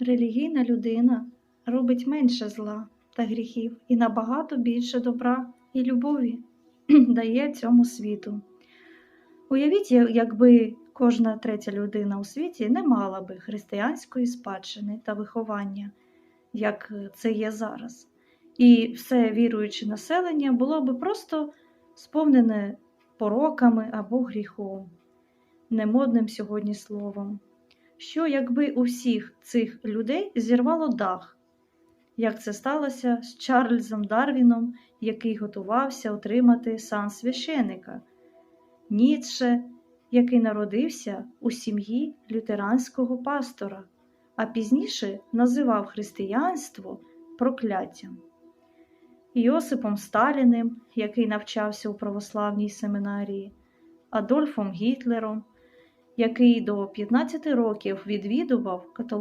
релігійна людина робить менше зла та гріхів і набагато більше добра і любові дає цьому світу. Уявіть, якби кожна третя людина у світі не мала би християнської спадщини та виховання, як це є зараз. І все віруюче населення було би просто сповнене пороками або гріхом, немодним сьогодні словом. Що якби у всіх цих людей зірвало дах, як це сталося з Чарльзом Дарвіном, який готувався отримати сан священика, Ніцше, який народився у сім'ї лютеранського пастора, а пізніше називав християнство прокляттям. Йосипом Сталіним, який навчався у православній семінарії, Адольфом Гітлером, який до 15 років відвідував католицьку